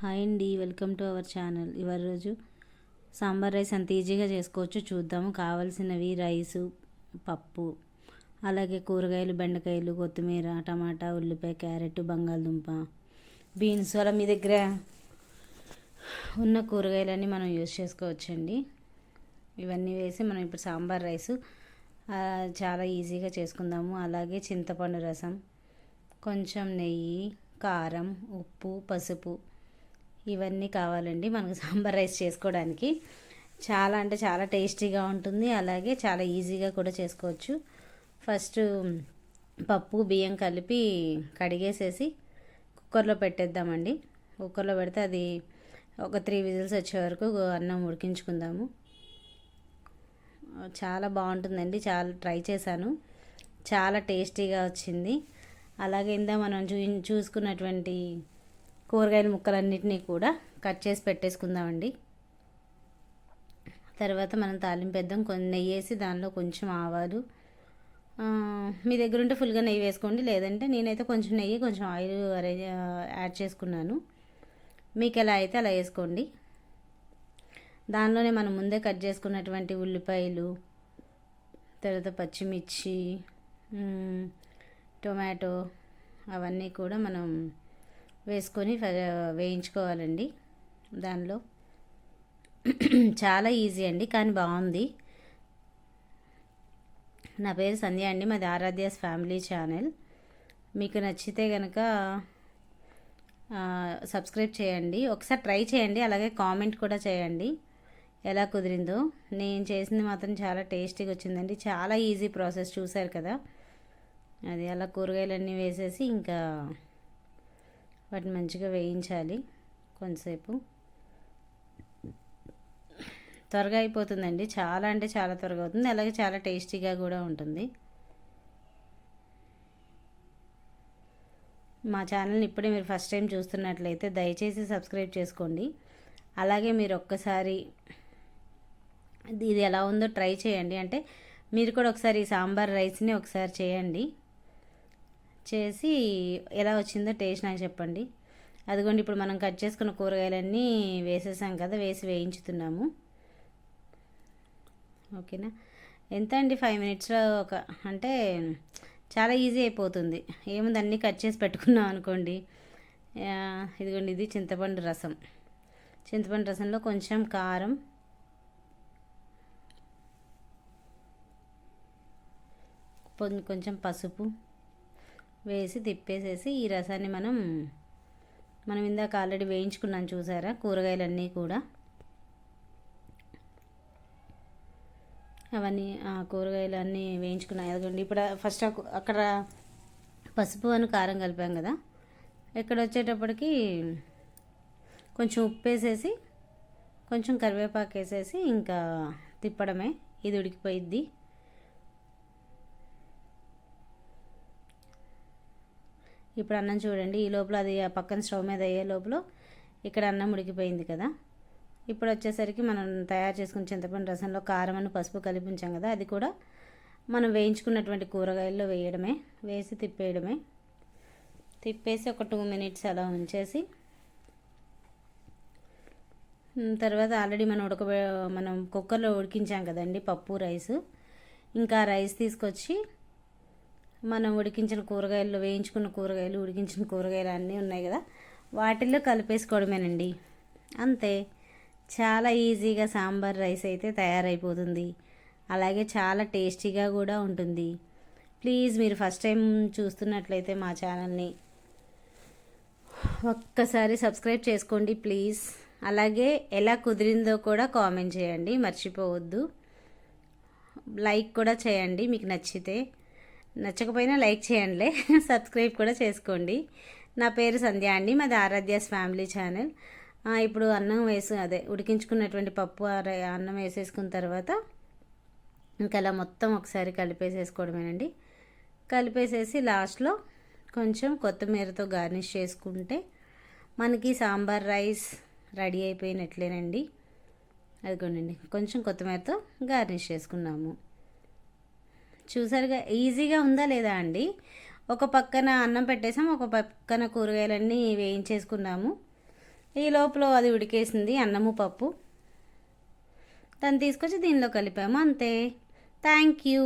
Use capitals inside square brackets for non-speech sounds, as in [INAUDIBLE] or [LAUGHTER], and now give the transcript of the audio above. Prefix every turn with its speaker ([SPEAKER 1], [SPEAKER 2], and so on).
[SPEAKER 1] Hi అండి welcome to our channel. ఇవాళ రోజు సాంబార్ రైస్ అంత ఈజీగా చేసుకోవచ్చు. చూద్దాము. కావాల్సినవి రైసు పప్పు అలాగే కూరగాయలు బెండకాయలు కొత్తిమీర టమాటా ఉల్లిపాయ క్యారెట్ బంగాళదుంప బీన్స్. అలా మీ దగ్గర ఉన్న కూరగాయలన్నీ మనం యూజ్ చేసుకోవచ్చండి. ఇవన్నీ వేసి మనం ఇప్పుడు సాంబార్ రైస్ చాలా ఈజీగా చేసుకుందాము. అలాగే చింతపండు రసం కొంచెం నెయ్యి కారం ఉప్పు పసుపు ఇవన్నీ కావాలండి మనకు సాంబార్ రైస్ చేసుకోవడానికి. చాలా అంటే చాలా టేస్టీగా ఉంటుంది. అలాగే చాలా ఈజీగా కూడా చేసుకోవచ్చు. ఫస్ట్ పప్పు బియ్యం కలిపి కడిగేసేసి కుక్కర్లో పెట్టేద్దామండి. కుక్కర్లో పెడితే అది ఒక త్రీ విజిల్స్ వచ్చే వరకు అన్నం ఉడికించుకుందాము. చాలా బాగుంటుందండి. చాలా ట్రై చేశాను. చాలా టేస్టీగా వచ్చింది. అలాగే ఇందా మనం చూ చూసుకున్నటువంటి కూరగాయల ముక్కలన్నిటినీ కూడా కట్ చేసి పెట్టేసుకుందామండి. తర్వాత మనం తాలింపు వేద్దాం. కొన్ని నెయ్యి వేసి దానిలో కొంచెం ఆవాలు. మీ దగ్గర ఉంటే ఫుల్గా నెయ్యి వేసుకోండి. లేదంటే నేనైతే కొంచెం నెయ్యి కొంచెం ఆయిల్ అరేంజ్ యాడ్ చేసుకున్నాను. మీకు ఎలా అయితే అలా వేసుకోండి. దానిలోనే మనం ముందే కట్ చేసుకున్నటువంటి ఉల్లిపాయలు తర్వాత పచ్చిమిర్చి టొమాటో అవన్నీ కూడా మనం వేసుకొని వేయించుకోవాలండి దానిలో. చాలా ఈజీ అండి కానీ బాగుంది. నా పేరు సంధ్య అండి మాది ఆరాధ్యాస్ ఫ్యామిలీ ఛానల్. మీకు నచ్చితే కనుక సబ్స్క్రైబ్ చేయండి. ఒకసారి ట్రై చేయండి అలాగే కామెంట్ కూడా చేయండి. ఎలా కుదిరిందో. నేను చేసింది మాత్రం చాలా టేస్టీగా వచ్చిందండి. చాలా ఈజీ ప్రాసెస్ చూశారు కదా. అది అలా కూరగాయలన్నీ వేసేసి ఇంకా వాటిని మంచిగా వేయించాలి కొంతసేపు. త్వరగా అయిపోతుందండి. చాలా అంటే చాలా త్వరగా అవుతుంది. అలాగే చాలా టేస్టీగా కూడా ఉంటుంది. మా ఛానల్ని ఇప్పుడే మీరు ఫస్ట్ టైం చూస్తున్నట్లయితే దయచేసి సబ్స్క్రైబ్ చేసుకోండి. అలాగే మీరు ఒక్కసారి ఇది ఎలా ఉందో ట్రై చేయండి. అంటే మీరు కూడా ఒకసారి ఈ సాంబార్ రైస్ని ఒకసారి చేయండి. చేసి ఎలా వచ్చిందో టేస్ట్ నాకు చెప్పండి. అదిగోండి ఇప్పుడు మనం కట్ చేసుకున్న కూరగాయలన్నీ వేసేసాం కదా వేసి వేయించుతున్నాము. ఓకేనా? ఎంత అండి? ఫైవ్ మినిట్స్లో ఒక అంటే చాలా ఈజీ అయిపోతుంది. ఏముంది అన్నీ కట్ చేసి పెట్టుకున్నాం అనుకోండి. ఇదిగోండి ఇది చింతపండు రసం. చింతపండు రసంలో కొంచెం కారం. కొంచెం పసుపు. వేసి తిప్పేసేసి ఈ రసాన్ని మనం మనం ఇందాక ఆల్రెడీ వేయించుకున్నాం చూసారా? కూరగాయలన్నీ కూడా. అవన్నీ ఆ కూరగాయలు అన్నీ వేయించుకున్నాయి. అదిగోండి ఇప్పుడు ఫస్ట్ అక్కడ పసుపు అని కారం కలిపాం కదా. ఇక్కడ వచ్చేటప్పటికి కొంచెం ఉప్పు వేసేసి కొంచెం కరివేపాకు వేసేసి ఇంకా తిప్పడమే. ఇది ఉడికిపోయిద్ది. ఇప్పుడు అన్నం చూడండి ఈ లోపల అది పక్కన స్టవ్ మీద అయ్యే లోపల ఇక్కడ అన్నం ఉడికిపోయింది కదా. ఇప్పుడు వచ్చేసరికి మనం తయారు చేసుకున్న చింతపండు రసంలో కారం అని పసుపు కలిపి ఉంచాం కదా అది కూడా మనం వేయించుకున్నటువంటి కూరగాయల్లో వేయడమే వేసి తిప్పేయడమే. తిప్పేసి ఒక టూ మినిట్స్ అలా ఉంచేసి తర్వాత ఆల్రెడీ మనం ఉడకబె మనం కుక్కర్లో ఉడికించాం కదండి పప్పు రైస్. ఇంకా రైస్ తీసుకొచ్చి మనం ఉడికించిన కూరగాయలు వేయించుకున్న కూరగాయలు ఉడికించిన కూరగాయలు అన్నీ ఉన్నాయి కదా. వాటిల్లో కలిపేసుకోవడమేనండి. అంతే. చాలా ఈజీగా సాంబార్ రైస్ అయితే తయారైపోతుంది. అలాగే చాలా టేస్టీగా కూడా ఉంటుంది. ప్లీజ్ మీరు ఫస్ట్ టైం చూస్తున్నట్లయితే మా ఛానల్ని ఒక్కసారి సబ్స్క్రైబ్ చేసుకోండి ప్లీజ్. అలాగే ఎలా కుదిరిందో కూడా కామెంట్ చేయండి మర్చిపోవద్దు. లైక్ కూడా చేయండి మీకు నచ్చితే. నచ్చకపోయినా లైక్ చేయండిలే. [LAUGHS] సబ్స్క్రైబ్ కూడా చేసుకోండి. నా పేరు సంధ్య అండి. మాది ఆరాధ్యాస్ ఫ్యామిలీ ఛానల్. ఇప్పుడు అన్నం వేసి అదే ఉడికించుకున్నటువంటి పప్పు ఆ అన్నం వేసేసుకున్న తర్వాత ఇంకా అలా మొత్తం ఒకసారి కలిపేసేసుకోవడమేనండి. కలిపేసేసి లాస్ట్లో కొంచెం కొత్తిమీరతో గార్నిష్ చేసుకుంటే మనకి సాంబార్ రైస్ రెడీ అయిపోయినట్లేనండి. అదిగోండి కొంచెం కొత్తిమీరతో గార్నిష్ చేసుకున్నాము. చూసారుగా ఈజీగా ఉందా లేదా అండి? ఒక పక్కన అన్నం పెట్టేసాం ఒక పక్కన కూరగాయలన్నీ వేయించేసుకున్నాము. ఈ లోపల అది ఉడికేసింది అన్నము పప్పు. దాన్ని తీసుకొచ్చి దీనిలో కలిపాము అంతే. Thank you.